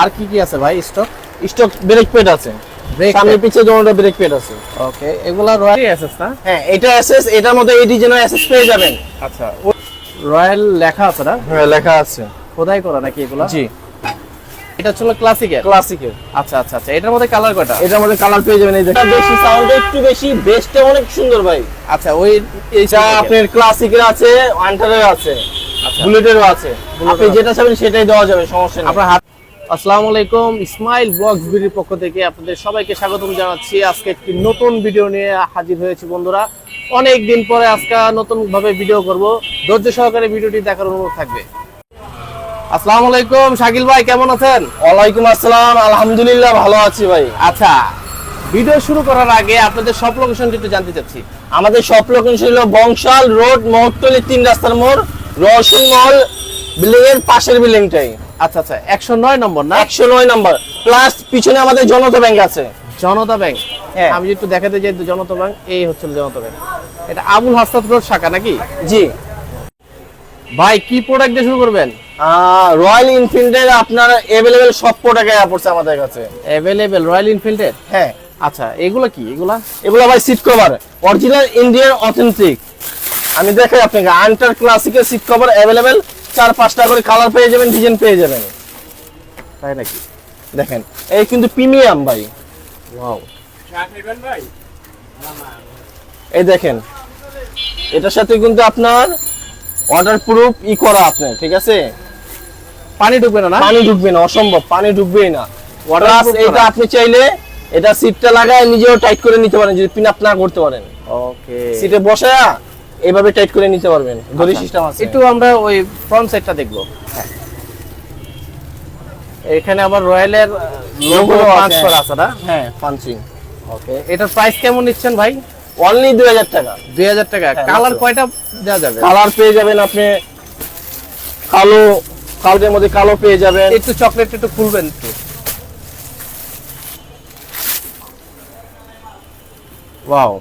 আর কি কি আছে ভাই? স্টক স্টক ব্রেক প্যাড আছে। সামনে পিছে দুটো ব্রেক প্যাড আছে। ওকে এগুলা রয়্যাল এসএস না হ্যাঁ এটা এসএস এটার মধ্যে এই ডিজাইনের এসএস পেয়ে যাবেন। আচ্ছা। রয়্যাল লেখা আছে না? হ্যাঁ লেখা আছে। খোদাই করা নাকি এগুলা? জি। এটা ছিল ক্লাসিকের ক্লাসিকের আচ্ছা আচ্ছা আচ্ছা এটার মধ্যে কালার কয়টা? এটার মধ্যে কালার পেয়ে যাবেন এই দেখেন। বেশি সাউন্ড একটু বেশি বেসটা অনেক সুন্দর ভাই। আচ্ছা ওই এটা আপনার ক্লাসিকের আছে ওয়ান্টারের আছে আচ্ছা। বুলেটেরও আছে। আপনি যেটা চাবেন সেটাই দেওয়া যাবে সমস্যা নেই। আপনার হাত আসসালামু আলাইকুম ইসমাইল ব্লগস বিডির পক্ষ থেকে আপনাদের সবাইকে স্বাগতম জানাচ্ছি। আজকে একটি নতুন ভিডিও নিয়ে হাজির হয়েছি বন্ধুরা। অনেক দিন পরে আজকে নতুন ভাবে ভিডিও করব। ধৈর্য সহকারে ভিডিওটি দেখার অনুরোধ থাকবে। আসসালামু আলাইকুম শাকিল ভাই কেমন আছেন? ওয়ালাইকুম আসসালাম আলহামদুলিল্লাহ ভালো আছি ভাই। আচ্ছা ভিডিও শুরু করার আগে আপনাদের সব লোকেশনটি একটু জানতে চাচ্ছি। আমাদের সব লোকেশন ছিল বংশাল রোড মহট্টলি তিন রাস্তার মোড় রসুন মহল বিল্ডিং এর পাশের বিল্ডিংটাই। আচ্ছা আচ্ছা একশো নয় নম্বর না? একশো নয় নাম্বার। প্লাস পিছনে আমাদের জনতা ব্যাংক আছে। জনতা ব্যাংক। হ্যাঁ। আমি একটু দেখাতে যাই জনতা ব্যাংক এই হচ্ছে জনতা ব্যাংক। এটা আবুল হাসনাত রোড শাখা নাকি? জি। ভাই কি প্রোডাক্ট দিয়ে শুরু করবেন? রয়্যাল এনফিল্ডের আপনার অ্যাভেলেবেল সব প্রোডাক্ট পড়ছে আমাদের কাছে। অ্যাভেলেবেল রয়্যাল এনফিল্ডের হ্যাঁ। আচ্ছা এগুলো কি? এগুলা? এগুলো ভাই seat cover original Indian authentic আমি দেখাই আপনাকে আন্টার ক্লাসিকের সিট কভার অ্যাভেলেবেল চার পাঁচটা করে কালার পেয়ে যাবেন ডিজাইন পেয়ে যাবেন। তাই নাকি? দেখেন এই কিন্তু প্রিমিয়াম ভাই। ওয়াও এই দেখেন এটার সাথে কিন্তু আপনার ওয়াটার প্রুফ ই করা আপনার ঠিক আছে? পানি ঢুকবে না না? পানি ঢুকবে না অসম্ভব পানি ঢুকবেই না। ওয়াটার এটা আপনি চাইলে এটা সিটটা লাগায় নিজেও টাইট করে নিতে পারেন যদি পিন আপ না করতে পারেন। ওকে সিটে বসে এইভাবে টাইট করে নিতে পারবেন। দড়ি সিস্টেম আছে। আচ্ছা। একটু আমরা ওই ফ্রন্ট সাইডটা দেখব। হ্যাঁ। এখানে আবার রয়্যালের লোগো পাঁচ। করা আছে না? হ্যাঁ পাঞ্চিং ওকে এটার প্রাইস কেমন নিচ্ছেন ভাই? অনলি দুই হাজার টাকা। দুই হাজার টাকা। হ্যাঁ, কালার কয়টা দেওয়া যাবে? কালার পেয়ে যাবেন আপনি কালো কালোদের মধ্যে কালো পেয়ে যাবেন। একটু চকলেট একটু খুলবেন একটু। ওয়াও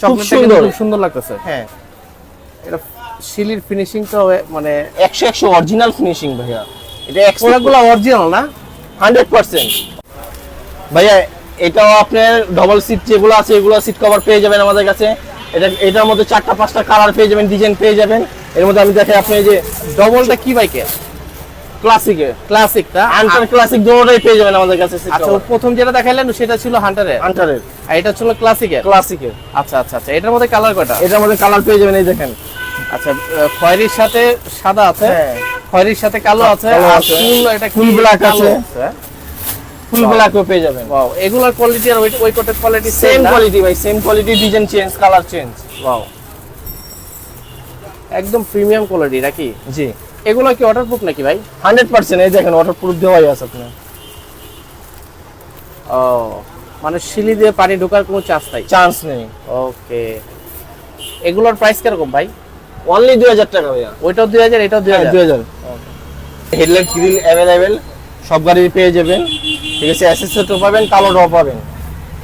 সুন্দর। খুব সুন্দর লাগতেছে। হ্যাঁ। এটা ফিনিশিংটা মানে একশো একশো অরিজিনাল ফিনিশিং ভাইয়া। এটা অরিজিনাল না? Hundred percent. ভাইয়া এটাও আপনার ডবল সিট যেগুলো আছে এগুলো সিট কভার পেয়ে যাবেন আমাদের কাছে। এটা এটার মধ্যে চারটা পাঁচটা কালার পেয়ে যাবেন ডিজাইন পেয়ে যাবেন। এর মধ্যে আমি দেখাই আপনি যে ডবলটা কি বাইকে ক্লাসিকে ক্লাসিকটা আন্টার ক্লাসিক দুটোটাই পেয়ে যাবেন আমাদের কাছে আচ্ছা প্রথম যেটা দেখাইলেন সেটা ছিল হান্টারের আন্টারের আর এটা ছিল ক্লাসিকের ক্লাসিকের আচ্ছা আচ্ছা আচ্ছা এটার মধ্যে কালার কয়টা? এটার মধ্যে কালার পেয়ে যাবেন এই দেখেন। আচ্ছা খয়েরির সাথে সাদা আছে হ্যাঁ। খয়েরির সাথে কালো আছে আর ফুল এটা ফুল black আছে। ফুল ব্ল্যাকও পেয়ে যাবেন। ওয়াও এগুলার কোয়ালিটি আর ওই কোটের কোয়ালিটি সেম কোয়ালিটি ভাই same quality design change colour change wow একদম প্রিমিয়াম কোয়ালিটি নাকি? জি। এগুলো কি ওয়াটারপ্রুফ নাকি ভাই? হান্ড্রেড পার্সেন্ট এই দেখেন ওয়াটার প্রুফ দেওয়াই আছে আপনার। ও মানে শিলি দিয়ে পানি ঢোকার কোনো চান্স নাই? চান্স নেই। ওকে এগুলোর প্রাইস কীরকম ভাই? অনলি দুই হাজার টাকা ভাইয়া। ওইটাও দুই হাজার এটাও দুই হ্যাঁ, হাজার দুই হাজার। হেডলাইট গ্রিল অ্যাভেলেবেল সব গাড়ি পেয়ে যাবেন। ঠিক আছে অ্যাসেসরিও পাবেন কালো কালোটাও পাবেন।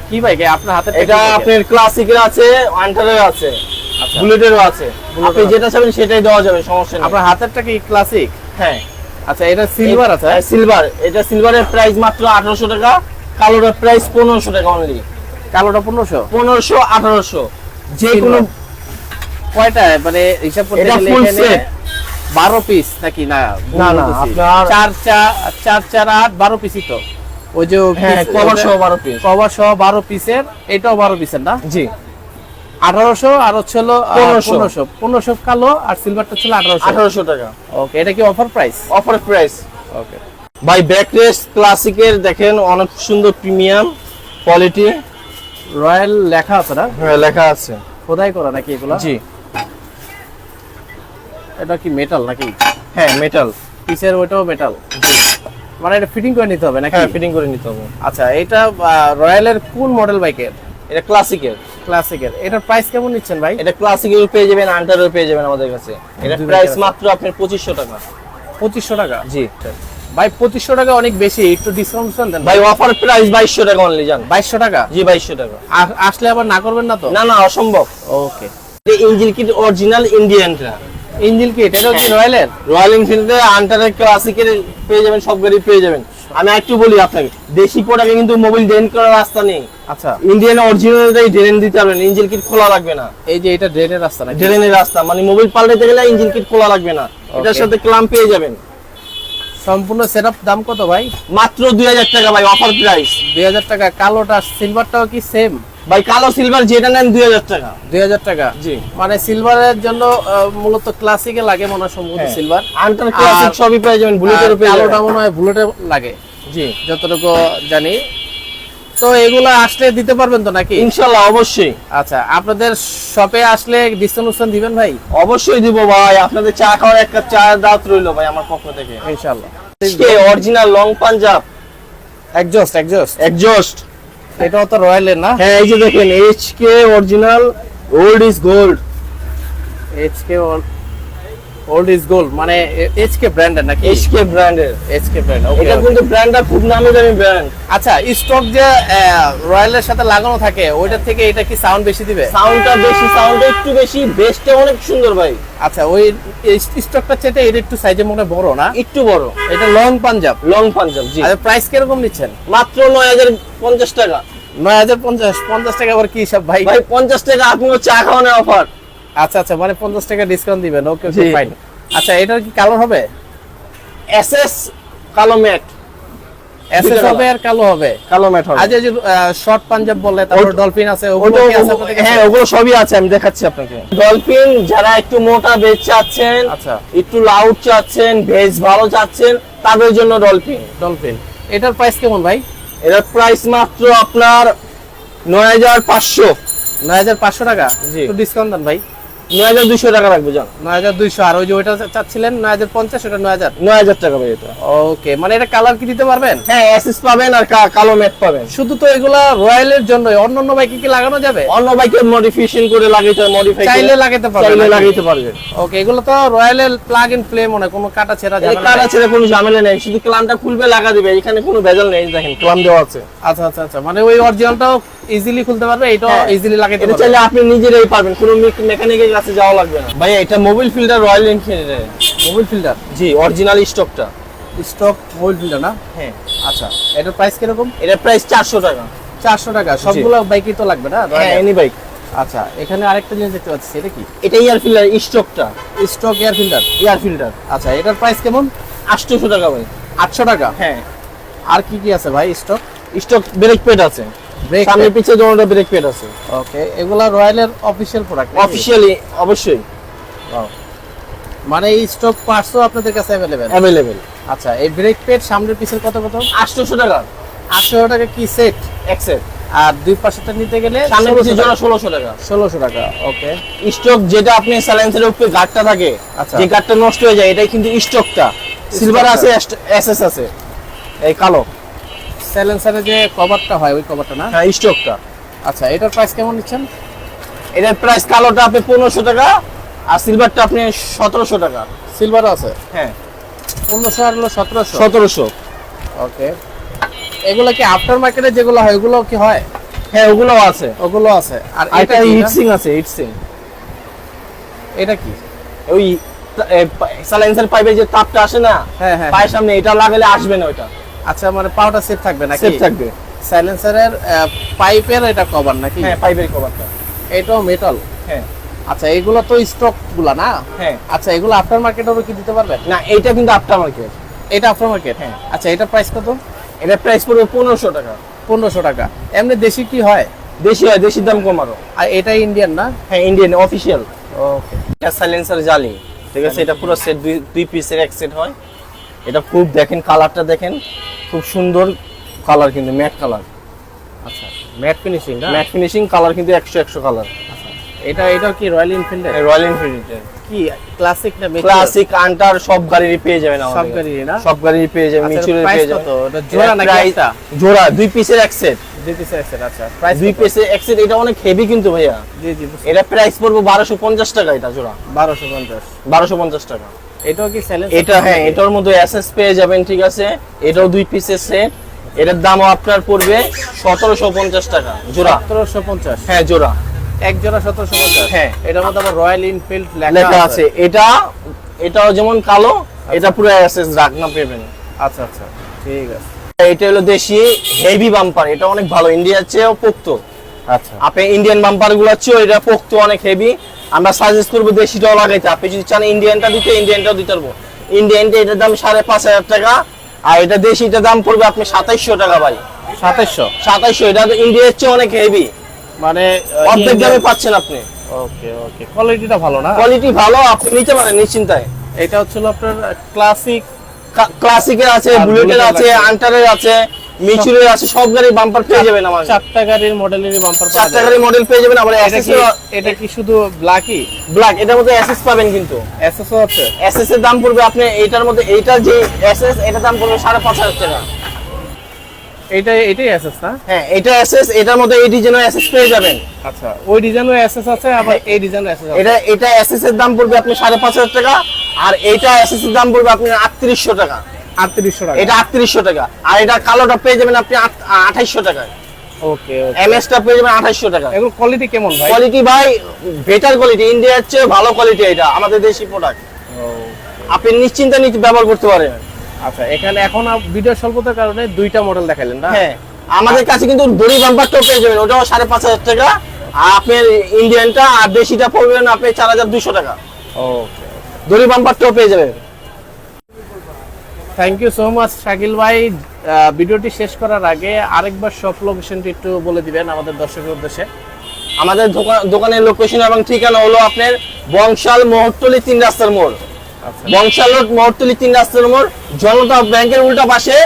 কি ভাই আপনার হাতে এটা আপনার ক্লাসিকের আছে ওয়ান্টারের আছে আচ্ছা। বুলেটেরও আছে। আপনি যেটা চাবেন সেটাই দেওয়া যাবে সমস্যা নেই। আপনার হাতেরটা কি ক্লাসিক হ্যাঁ। আচ্ছা এটা সিলভার আছে সিলভার এটা সিলভারের প্রাইস মাত্র আঠারোশো টাকা কালোটার প্রাইস পনেরোশো টাকা অনলি কালোটা পনেরোশো? পনেরোশো আঠারোশো। যে কোনো কয়টা? মানে হিসাব করতে গেলে এখানে set। বারো পিস নাকি? না না, না, আপনার- চার চার চার চার আট বারো পিসই তো। ওই যে হ্যাঁ কভার সহ বারো পিস কভার সহ বারো পিসের এটাও বারো পিসের না? জি। আঠারোশো আর হচ্ছে হলো আহ, 1500 পনেরোশো। পনেরোশো কালো আর সিলভারটা ছিল আঠারোশো। আঠারোশো টাকা। ওকে এটা কি offer price offer price okay ভাই ব্যাকরেস্ট ক্লাসিকের দেখেন অনেক সুন্দর প্রিমিয়াম কোয়ালিটি রয়্যাল লেখা আছে না? হ্যাঁ লেখা আছে। খোদাই করা নাকি এগুলো? জি। এটা কি মেটাল নাকি? হ্যাঁ মেটাল পিসের ওইটাও মেটাল মানে এটা ফিটিং করে নিতে হবে নাকি? হ্যাঁ ফিটিং করে নিতে হবে। আচ্ছা এটা রয়্যালের কোন মডেল বাইকের এটা ক্লাসিকের ক্লাসিকের এটার প্রাইস কেমন নিচ্ছেন ভাই? এটা ক্লাসিকের পেয়ে যাবেন আন্টারও পেয়ে যাবেন আমাদের কাছে। এটা প্রাইস মাত্র আপনার পঁচিশশো টাকা। পঁচিশশো টাকা? জি। ভাই পঁচিশশো টাকা অনেক বেশি একটু ডিসকাউন্ট দেন। ভাই অফার প্রাইস বাইশশো টাকা অনলি জান। বাইশশো টাকা? জি বাইশশো টাকা। আসলে আবার না করবেন না তো? না না অসম্ভব। ওকে ইঞ্জিন কিট অরিজিনাল ইন্ডিয়ানটা ইঞ্জিন কিট এটাও কি রয়্যালের রয়্যাল এনফিল্ডে আন্টারের ক্লাসিকের পেয়ে যাবেন সব গাড়ি পেয়ে যাবেন। আমি একটু বলি আপনাকে দেশি প্রোডাক্টে কিন্তু মোবাইল ড্রেন করার রাস্তা নেই। আচ্ছা। ইন্ডিয়ান অরিজিনালটাই ড্রেন দিতে পারবেন ইঞ্জিন কিট খোলা লাগবে না। এই যে এটা ড্রেনের রাস্তা নাকি? ড্রেনের রাস্তা মানে মোবাইল পাল্টাতে গেলে ইঞ্জিন কিট খোলা লাগবে না। এটার সাথে ক্লাম পেয়ে যাবেন। সম্পূর্ণ সেটআপ দাম কত ভাই? মাত্র দুই হাজার টাকা ভাই অফার প্রাইস দুই হাজার টাকা কালোটা সিলভারটাও কি সেম ভাই কালো সিলভার যেটা নেন দুই হাজার টাকা। দুই হাজার টাকা? জি। মানে সিলভারের জন্য মূলত ক্লাসিকে লাগে মনে হয় সম্ভবত। সিলভার আন্টার ক্লাসিক সবই পেয়ে যাবেন বুলেটেরও পেয়ে কালোটা মনে হয় বুলেটে লাগে। জি। যতটুকু জানি। তো এগুলো আসলে দিতে পারবেন তো নাকি? ইনশাল্লাহ অবশ্যই। আচ্ছা আপনাদের শপে আসলে ডিসকাউন্ট দিবেন ভাই? অবশ্যই দিব ভাই আপনাদের চা খাওয়ার এক কাপ চা দাওয়াত রইল ভাই আমার পক্ষ থেকে। ইনশাআল্লাহ original long Punjab exhaust exhaust exhaust এটাও তো রয়্যালের না? হ্যাঁ এই যে দেখেন HK original old is gold HK old is gold মানে এইচকে ব্র্যান্ডের নাকি? এইচকে ব্র্যান্ডের এইচকে ব্র্যান্ড এটা কিন্তু ব্র্যান্ডটা খুব নামি দামি ব্র্যান্ড আচ্ছা স্টক যে রয়্যালের সাথে লাগানো থাকে ওইটা থেকে এটা কি সাউন্ড বেশি দিবে? সাউন্ডটা বেশি সাউন্ডটা একটু বেশি বেসটা অনেক সুন্দর ভাই। আচ্ছা ওই স্টকটা চেটে এটা একটু সাইজে মনে বড় না? একটু বড়। এটা লং পাঞ্জাব লং পাঞ্জাব জি। আচ্ছা প্রাইস কীরকম নিচ্ছেন? মাত্র নয় হাজার পঞ্চাশ টাকা। নয় হাজার পঞ্চাশ পঞ্চাশ টাকা আবার কি সব ভাই? ভাই পঞ্চাশ টাকা আপনার চা খাওয়ানোর অফার আচ্ছা আচ্ছা মানে পঞ্চাশ টাকা ডিসকাউন্ট দিবেন। ওকে ওকে ফাইন আচ্ছা এটার কি কালো হবে? এস এস কালো ম্যাট। এসএস হবে আর কালো হবে? কালো ম্যাট হবে। আজ যে শর্ট পাঞ্জাব বললে তারপর ডলফিন আছে ওগুলো কি আছে আপনাদের হ্যাঁ ওগুলো সবই আছে আমি দেখাচ্ছি আপনাকে। ডলফিন যারা একটু মোটা বেজ চাচ্ছেন আচ্ছা। একটু লাউড চাচ্ছেন ভেজ ভালো চাচ্ছেন তাদের জন্য ডলফিন ডলফিন এটার প্রাইস কেমন ভাই? এটার প্রাইস মাত্র আপনার নয় হাজার পাঁচশো। নয় হাজার পাঁচশো টাকা? জি। একটু ডিসকাউন্ট দেন ভাই। নয় হাজার দুশো টাকা রাখব যান নয় হাজার দুইশো। আর ওই যে ওইটা চাচ্ছিলেন নয় হাজার পঞ্চাশ ওটা নয় হাজার। নয় হাজার টাকা ভাই এটা। ওকে মানে এটা কালার কি দিতে পারবেন? হ্যাঁ এসএস পাবেন আর কালো ম্যাট পাবেন। শুধু তো এগুলা রয়্যালের জন্য অন্য অন্য বাইকে কি লাগানো যাবে? অন্য বাইকে মডিফিকেশন করে লাগাইতে মডিফাই চাইলে লাগাতে পারবেন চাইলে লাগাইতে পারবেন। ওকে এগুলো তো রয়্যালের প্লাগ ইন প্লে মনে কোনো কাটা ছেঁড়া যাবে কার আছে কোনো ঝামেলা নেই শুধু ক্লামটা খুলবে লাগা দিবে এখানে কোনো ভেজাল নেই দেখেন ক্লাম দেওয়া আছে। আচ্ছা আচ্ছা আচ্ছা মানে ওই অরিজিনালটাও ইজিলি খুলতে পারবে হ্যাঁ। ইজিলি লাগাইতে এটা পারবে। চাইলে আপনি নিজেরাই পারবেন কোনো মেকানিকের কাছে যাওয়া লাগবে না। ভাই এটা মোবাইল ফিল্টার রয়্যাল এনফিল্ডের মোবাইল ফিল্টার জি অরিজিনাল স্টকটা স্টক মোবাইল ফিল্টার না? হ্যাঁ। আচ্ছা এটার প্রাইস কীরকম? এটার প্রাইস চারশো টাকা। চারশো টাকা সবগুলো বাইকই তো লাগবে না? হ্যাঁ এনি বাইক আচ্ছা এখানে আরেকটা জিনিস দেখতে পাচ্ছি এটা কি? এটা ইয়ার ফিল্টার স্টকটা stock air filter air filter আচ্ছা এটার প্রাইস কেমন? আটশোশো টাকা ভাই। আটশো টাকা? হ্যাঁ। আর কি কি আছে ভাই স্টক স্টক ব্রেক পেড আছে। সামনে। পিছে দোনোটা ব্রেক পেড আছে। ওকে এগুলা রয়্যালের অফিসিয়াল প্রোডাক্ট অফিসিয়ালি অবশ্যই। মানে এই স্টক পার্টসও আপনাদের কাছে অ্যাভেলেবেল অ্যাভেলেবেল আচ্ছা এই ব্রেক পেড সামনের পিছের কত কত? আটশোশো টাকা। আটশো টাকা কি সেট এক্সেল আর দুই পাশেরটা নিতে গেলে সামনে পিছে জোড়া ষোলোশো টাকা। ষোলোশো টাকা ওকে স্টক যেটা আপনি সাইলেন্সের উপরে গার্ডটা থাকে আচ্ছা। যে গার্ডটা নষ্ট হয়ে যায় এটাই কিন্তু স্টকটা সিলভার আছে এসএস আছে। এই কালো। সাইলেন্সারের যে কভারটা হয় ওই কভারটা না? হ্যাঁ স্টকটা আচ্ছা এটার প্রাইস কেমন নিচ্ছেন? এটার প্রাইস কালোটা আপনি পনেরোশো টাকা আর সিলভারটা আপনি সতেরোশো টাকা। সিলভারও আছে? হ্যাঁ। পনেরোশো আর হলো সতেরোশো? সতেরোশো। ওকে। এগুলো কি আফটার মার্কেটে যেগুলো হয় ওগুলো কি হয়? হ্যাঁ ওগুলোও আছে। ওগুলো আছে। আর এটা হিটসিং আছে হিটসিং এটা কি? ওই সাইলেন্সার পাইপে যে তাপটা আসে না হ্যাঁ হ্যাঁ। পায়ের সামনে এটা লাগালে আসবে না ওইটা। আচ্ছা মানে পাউডার সেট থাকবে নাকি? সেফ থাকবে। সাইলেন্সারের পাইপের এটা কভার নাকি? হ্যাঁ পাইপের কভারটা এটাও মেটাল হ্যাঁ। আচ্ছা এগুলো তো স্টকগুলা না? হ্যাঁ। আচ্ছা এগুলো আফটার মার্কেটেরও কি দিতে পারবেন না এইটা কিন্তু আফটার মার্কেট এটা আফটার মার্কেট হ্যাঁ। আচ্ছা এটা প্রাইস কত? এটার প্রাইস পড়বে পনেরোশো টাকা। পনেরোশো টাকা। এমনি দেশি কি হয়? দেশি হয় দেশির দাম কম আরও। আর এটা ইন্ডিয়ান না? হ্যাঁ ইন্ডিয়ান অফিসিয়াল ওকে এটা সাইলেন্সার জালি ঠিক আছে এটা পুরো সেট দুই পিসের এক সেট হয়। এটা খুব দেখেন কালারটা দেখেন খুব সুন্দর কালার কিন্তু ম্যাট কালার আচ্ছা ম্যাট ফিনিশিং না? ম্যাট ফিনিশিং কালার কিন্তু একশো একশো কালার এটা এটা কি রয়্যাল এনফিল্ড রয়্যাল এনফিল্ডের কি ক্লাসিক না? ক্লাসিক আন্টার সব গাড়িরই পেয়ে যাবেন সব গাড়িরই না? সব গাড়িরই পেয়ে যাবেন আচ্ছা, মিচুরের পেয়ে কত? যাবেন। এটা জোড়া নাকি? জোড়া দুই পিসের এক সেট দুই আচ্ছা। প্রাইস দুই পিসের এক এটা অনেক হেভি কিন্তু ভাইয়া। জি জি এটা প্রাইস পড়বে বারোশো পঞ্চাশ টাকা এটা জোড়া। বারোশো পঞ্চাশ। বারোশো পঞ্চাশ টাকা। এটাও কি স্যালেন্স এটা হ্যাঁ এটার মধ্যে এসএস পেয়ে যাবেন ঠিক আছে? এটাও দুই পিসের সেট এটার দামও আপনার পড়বে সতেরোশো পঞ্চাশ টাকা জোড়া। সতেরোশো পঞ্চাশ। হ্যাঁ জোড়া। এক জোড়া সতেরোশো পঞ্চাশ। হ্যাঁ। এটার মধ্যে আবার রয়্যাল এনফিল্ড লেখা আছে। এটা এটাও যেমন কালো এটা পুরো এসএস রাখনা পেবেন আচ্ছা আচ্ছা। ঠিক আছে। এটা হলো দেশি হেভি বাম্পার এটা অনেক ভালো ইন্ডিয়ার চেয়েও পোক্ত। আচ্ছা। আপনি ইন্ডিয়ান বাম্পারগুলো চেয়েও এটা পোক্ত অনেক হেভি আমরা সাজেস্ট করব দেশিটাও লাগাইতে। আপনি যদি চান ইন্ডিয়ানটা দিতে ইন্ডিয়ানটাও দিতে পারব। ইন্ডিয়ানটা এটার দাম সাড়ে পাঁচ হাজার টাকা আর এটা দেশিটার দাম পড়বে আপনি সাতাইশশো টাকা ভাই। সাতাইশশো? সাতাইশশো এটা তো ইন্ডিয়ার চেয়ে অনেক হেভি মানে অর্ধেক দামে পাচ্ছেন আপনি। ওকে ওকে কোয়ালিটিটা ভালো না? কোয়ালিটি ভালো আপনি নিতে পারেন নিশ্চিন্তায়। এটা হচ্ছিল আপনার ক্লাসিক ক্লাসিকের আছে বুলেটের আছে। আন্টারের আছে মিচুরের আছে সব গাড়ি বাম্পার পেয়ে যাবেন আমার চারটা গাড়ির মডেলের বাম্পার চারটা গাড়ি মডেল পেয়ে যাবেন আবার এটা এসএস কি এটা কি শুধু ব্ল্যাকই ব্ল্যাক এটার মধ্যে এসএস পাবেন কিন্তু। এসএসও আছে? এসএস এর দাম পড়বে আপনি এইটার মধ্যে এইটা যে এসএস এটার দাম পড়বে সাড়ে পাঁচ হাজার টাকা। এইটা এটাই এসএস না? হ্যাঁ এটা এসএস এটার মধ্যে এই ডিজাইনের এসএস পেয়ে যাবেন। আচ্ছা ওই ডিজাইনও এসএস আছে আবার এই ডিজাইনও এসএস আছে। এটা এটা এসএস এর দাম পড়বে আপনি সাড়ে পাঁচ হাজার টাকা আর এইটা এসএস এর দাম পড়বে আপনি আটত্রিশশো টাকা। আটত্রিশশো টাকা। এটা আটত্রিশশো টাকা। আর এটা কালোটা পেয়ে যাবেন আপনি আঠাইশশো টাকায়। ওকে ওকে। এমএস টা পেয়ে যাবেন আঠাইশশো টাকা। এগুলো কোয়ালিটি কেমন ভাই? কোয়ালিটি ভাই বেটার কোয়ালিটি ইন্ডিয়ার চেয়ে ভালো কোয়ালিটি এটা আমাদের দেশি প্রোডাক্ট আপনি নিশ্চিন্তে নিতে ব্যবহার করতে পারেন। আচ্ছা এখানে এখন ভিডিও স্বল্পতার কারণে দুইটা মডেল দেখাইলেন না? হ্যাঁ আমাদের কাছে কিন্তু দড়ি বাম্পারটাও পেয়ে যাবেন ওটাও সাড়ে পাঁচ হাজার টাকা। আপনার ইন্ডিয়ানটা আর দেশিটা পড়বেন আপনি চার হাজার দুশো টাকা। ওকে। দড়ি বাম্পারটাও পেয়ে যাবেন thank you so much Shakil ভাই। ভিডিওটি শেষ করার আগে আরেকবার শপ লোকেশনটি একটু বলে দিবেন আমাদের দর্শকের উদ্দেশ্যে। আমাদের দোকান দোকানের লোকেশন এবং ঠিকানা হলো আপনার বংশাল মোহরতলি তিন রাস্তার মোড়। আচ্ছা। বংশাল রোড মোহরতলি তিন রাস্তার মোড় জনতা ব্যাংকের উল্টা পাশে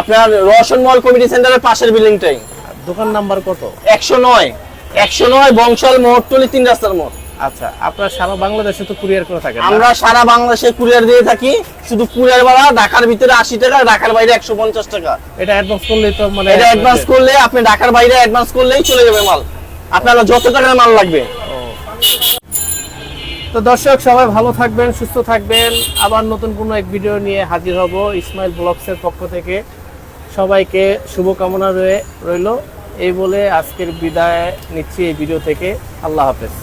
আপনার রোশন মল কমিটি সেন্টারের পাশের বিল্ডিংটাই দোকান নাম্বার কত? একশো নয়। একশো নয় বংশাল মোহরতলি তিন রাস্তার মোড়। আচ্ছা আপনার সারা বাংলাদেশে তো কুরিয়ার করে থাকেন আমরা সারা বাংলাদেশে কুরিয়ার দিয়ে থাকি শুধু কুরিয়ার ভাড়া ঢাকার ভিতরে আশি টাকা ঢাকার বাইরে একশো পঞ্চাশ টাকা। এটা অ্যাডভান্স তো মানে এটা অ্যাডভান্স করলে আপনি ঢাকার বাইরে অ্যাডভান্স করলেই চলে যাবে মাল। আপনার যত টাকার মাল লাগবে। তো দর্শক সবাই ভালো থাকবেন সুস্থ থাকবেন। আবার নতুন কোনো এক ভিডিও নিয়ে হাজির হব ইসমাইল ব্লগসের পক্ষ থেকে। সবাইকে শুভকামনা রয়ে রইল। এই বলে আজকের বিদায় নিচ্ছি এই ভিডিও থেকে। আল্লাহ হাফেজ।